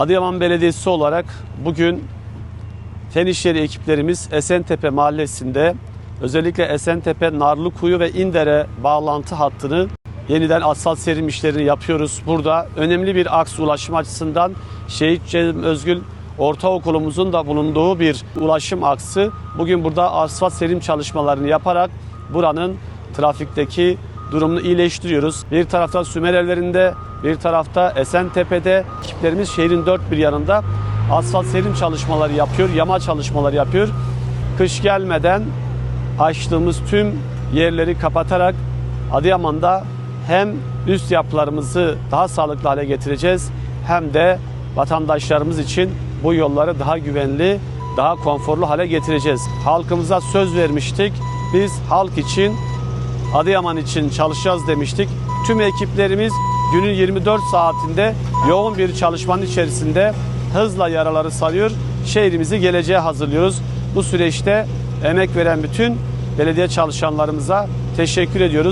Adıyaman Belediyesi olarak bugün Fen İşleri ekiplerimiz Esentepe Mahallesi'nde özellikle Esentepe, Narlıkuyu ve İndere bağlantı hattını yeniden asfalt serim işlerini yapıyoruz. Burada önemli bir aks ulaşım açısından Şehit Cem Özgül Ortaokulumuzun da bulunduğu bir ulaşım aksı. Bugün burada asfalt serim çalışmalarını yaparak buranın trafikteki durumunu iyileştiriyoruz. Bir tarafta Sümer evlerinde, bir tarafta Esentepe'de ekiplerimiz şehrin dört bir yanında asfalt serim çalışmaları yapıyor, yama çalışmaları yapıyor. Kış gelmeden açtığımız tüm yerleri kapatarak Adıyaman'da hem üst yapılarımızı daha sağlıklı hale getireceğiz hem de vatandaşlarımız için bu yolları daha güvenli, daha konforlu hale getireceğiz. Halkımıza söz vermiştik. Biz halk için Adıyaman için çalışacağız demiştik. Tüm ekiplerimiz günün 24 saatinde yoğun bir çalışmanın içerisinde hızla yaraları sarıyor. Şehrimizi geleceğe hazırlıyoruz. Bu süreçte emek veren bütün belediye çalışanlarımıza teşekkür ediyoruz.